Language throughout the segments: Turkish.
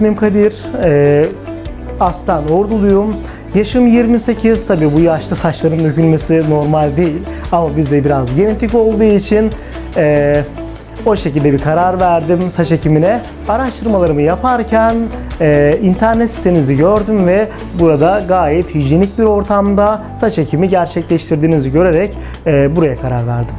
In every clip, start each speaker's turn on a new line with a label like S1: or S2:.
S1: İsmim Kadir. Ee, aslen Orduluyum. Yaşım 28. Tabii bu yaşta saçların dökülmesi normal değil. Ama bizde biraz genetik olduğu için ee, o şekilde bir karar verdim saç ekimine. Araştırmalarımı yaparken ee, internet sitenizi gördüm ve burada gayet hijyenik bir ortamda saç ekimi gerçekleştirdiğinizi görerek ee, buraya karar verdim.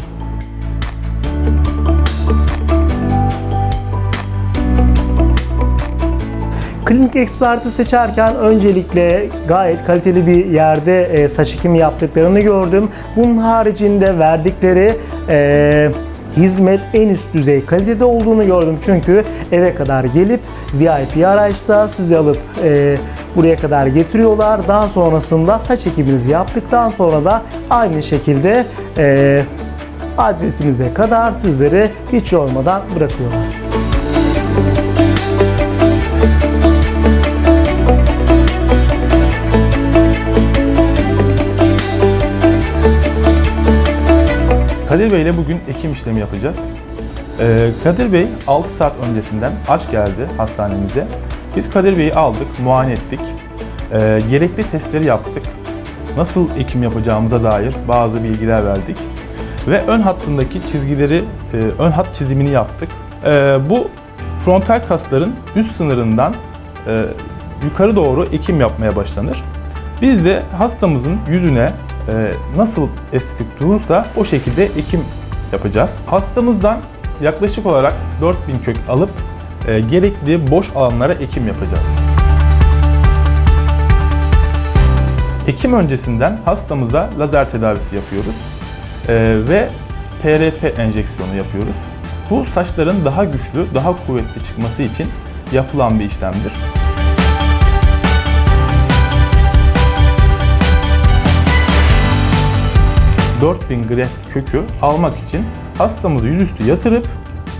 S1: Klinik eksperti seçerken öncelikle gayet kaliteli bir yerde e, saç ekimi yaptıklarını gördüm. Bunun haricinde verdikleri e, hizmet en üst düzey kalitede olduğunu gördüm. Çünkü eve kadar gelip VIP araçta sizi alıp e, buraya kadar getiriyorlar. Daha sonrasında saç ekiminizi yaptıktan sonra da aynı şekilde e, adresinize kadar sizleri hiç yormadan bırakıyorlar.
S2: Kadir Bey ile bugün ekim işlemi yapacağız. Ee, Kadir Bey 6 saat öncesinden aç geldi hastanemize. Biz Kadir Bey'i aldık, muayene ettik. Ee, gerekli testleri yaptık. Nasıl ekim yapacağımıza dair bazı bilgiler verdik. Ve ön hattındaki çizgileri, e, ön hat çizimini yaptık. Ee, bu frontal kasların üst sınırından e, yukarı doğru ekim yapmaya başlanır. Biz de hastamızın yüzüne nasıl estetik durursa o şekilde ekim yapacağız. Hastamızdan yaklaşık olarak 4000 kök alıp e, gerekli boş alanlara ekim yapacağız. Ekim öncesinden hastamıza lazer tedavisi yapıyoruz e, ve PRP enjeksiyonu yapıyoruz. Bu saçların daha güçlü, daha kuvvetli çıkması için yapılan bir işlemdir. ...4000 greft kökü almak için hastamızı yüzüstü yatırıp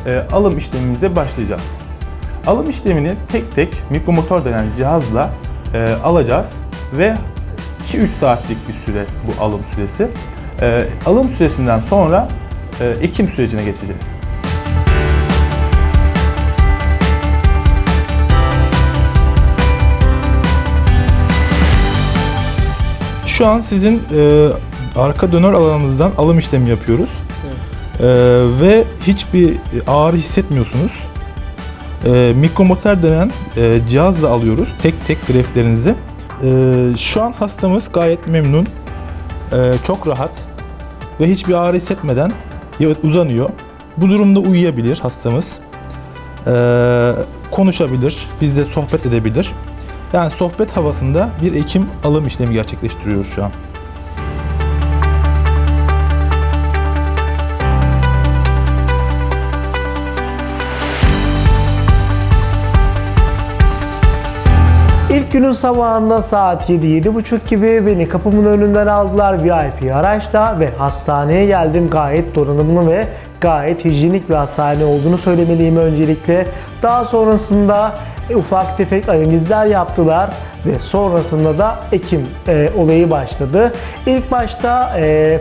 S2: e, alım işlemimize başlayacağız. Alım işlemini tek tek mikromotor denen cihazla e, alacağız ve 2-3 saatlik bir süre bu alım süresi. E, alım süresinden sonra e, ekim sürecine geçeceğiz.
S3: Şu an sizin e, arka döner alanınızdan alım işlemi yapıyoruz. E, ve hiçbir ağrı hissetmiyorsunuz. E, mikromotor denen e, cihazla alıyoruz tek tek greflerinizi. E, şu an hastamız gayet memnun, e, çok rahat ve hiçbir ağrı hissetmeden uzanıyor. Bu durumda uyuyabilir hastamız. E, konuşabilir, bizle sohbet edebilir. Yani sohbet havasında bir ekim alım işlemi gerçekleştiriyoruz şu an.
S1: Günün sabahında saat 7-7.30 gibi beni kapımın önünden aldılar VIP araçla ve hastaneye geldim. Gayet donanımlı ve gayet hijyenik bir hastane olduğunu söylemeliyim öncelikle. Daha sonrasında e, ufak tefek analizler yaptılar ve sonrasında da ekim e, olayı başladı. İlk başta e,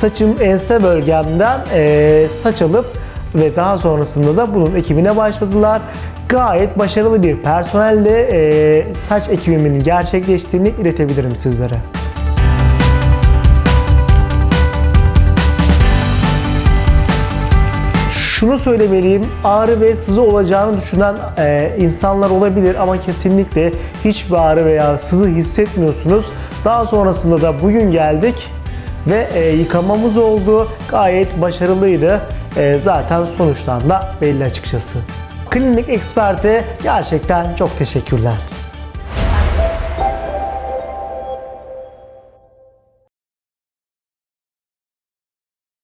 S1: saçım ense bölgemden e, saç alıp ve daha sonrasında da bunun ekimine başladılar. Gayet başarılı bir personelle e, saç ekimimin gerçekleştiğini iletebilirim sizlere. Şunu söylemeliyim, ağrı ve sızı olacağını düşünen e, insanlar olabilir ama kesinlikle hiçbir ağrı veya sızı hissetmiyorsunuz. Daha sonrasında da bugün geldik ve e, yıkamamız oldu. Gayet başarılıydı. E, zaten sonuçtan da belli açıkçası. Klinik eksperte gerçekten çok teşekkürler.